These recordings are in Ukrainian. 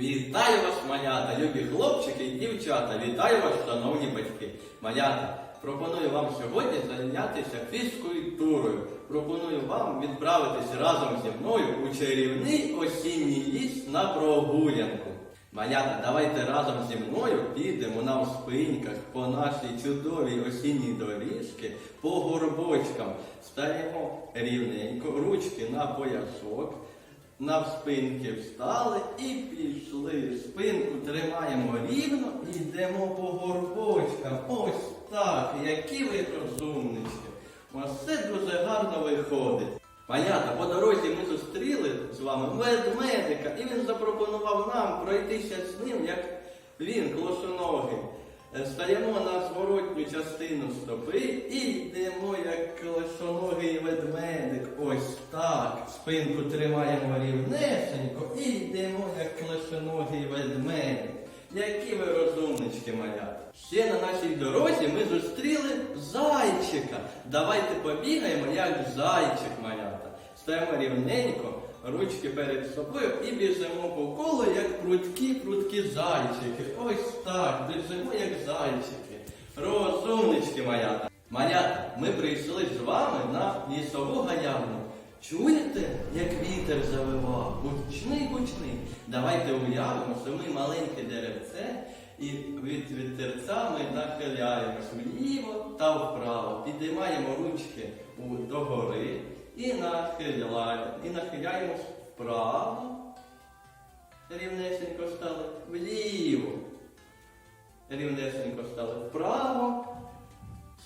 Вітаю вас, малята, любі хлопчики і дівчата. Вітаю вас, шановні батьки. Малята, пропоную вам сьогодні зайнятися фізкультурою. Пропоную вам відправитися разом зі мною у чарівний осінній ліс на прогулянку. Малята, давайте разом зі мною підемо на вспиньках по нашій чудовій осінній доріжці, по горбочкам. Стаємо рівненько, ручки на поясок. Навспинки встали і пішли. Спинку тримаємо рівно і йдемо по горбочкам. Ось так, які ви розумнички. У вас все дуже гарно виходить. Малята, по дорозі ми зустріли з вами ведмедика, і він запропонував нам пройтися з ним, як він, клошоногий. Е, Стаємо на зворотню частину стопи і йдемо як клешоногий ведмедик. Ось так. Спинку тримаємо рівнесенько і йдемо як клешоногий ведмедик. Які ви розумнички малята. Ще на нашій дорозі ми зустріли зайчика. Давайте побігаємо, як зайчик малята. Стаємо рівненько, ручки перед собою і біжимо по колу, як прудкі-прудкі зайчики. Ось так, біжимо, як зайчики. Розумнички малята. Малята, ми прийшли з вами на лісову галявину. Чуєте, як вітер завивав? Гучний, гучний. Давайте уявимо, що ми маленьке деревце, і від вітерця ми нахиляємось вліво та вправо. Підіймаємо ручки догори і нахиляємо. І нахиляємось вправо. Рівнесенько стали вліво. Рівнесенько стали вправо.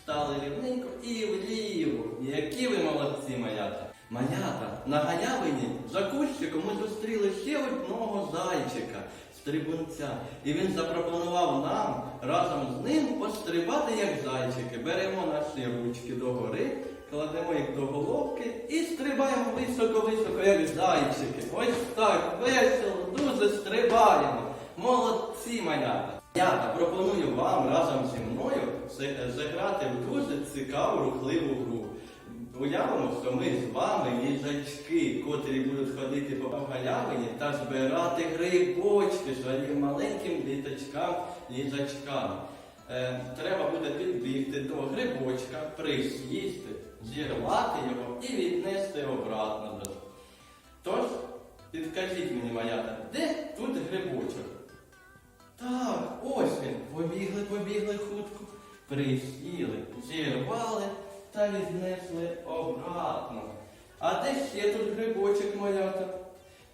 Стали рівненько і вліво. Які ви молодці, малята. Малята, на галявині за кущиком ми зустріли ще одного зайчика, стрибунця. І він запропонував нам разом з ним пострибати як зайчики. Беремо наші ручки догори, кладемо їх до головки і стрибаємо високо-високо, як зайчики. Ось так, весело, дуже стрибаємо. Молодці, малята. Я пропоную вам разом зі мною зіграти в дуже цікаву рухливу гру. Уявимо, що ми з вами їжачки, котрі будуть ходити по галявині та збирати грибочки своїм маленьким діточкам їжачкам. Е, треба буде підбігти до грибочка, присісти, зірвати його і віднести обратно. Тож, підкажіть мені, малята, де тут грибочок? Так, ось він. Побігли, побігли хутко. Присіли, зірвали та віднесли обратно. А де ще тут грибочок малята?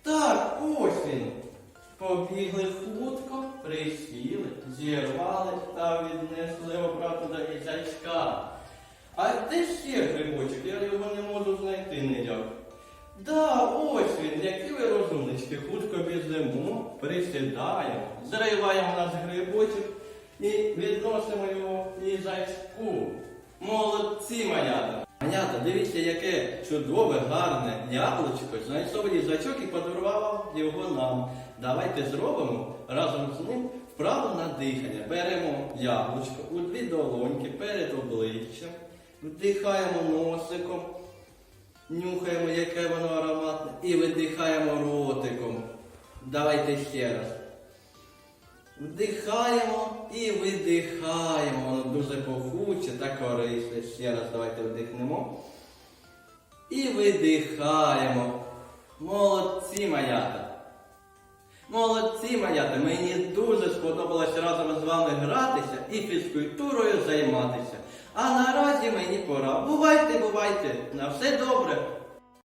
Так, ось він. Побігли хутко, присіли, зірвали та віднесли обратно до їжачка. А де ще грибочок? Я його не можу знайти ніяк. Да, ось він, які ви розумнички, хутко біжимо, присідаємо, зриваємо наш грибочок і відносимо його їжачку. Молодці, малята! Малята, дивіться, яке чудове, гарне яблучко. Знайшов їжачок і подарував його нам. Давайте зробимо разом з ним вправу на дихання. Беремо яблучко у дві долоньки перед обличчям, вдихаємо носиком. Нюхаємо, яке воно ароматне, і видихаємо ротиком. Давайте ще раз. Вдихаємо і видихаємо. Воно дуже пахуче та корисне. Ще раз давайте вдихнемо. І видихаємо. Молодці малята. Молодці малята. Мені дуже сподобалось разом з вами гратися і фізкультурою займатися. А наразі мені пора. Бувайте, бувайте. На все добре.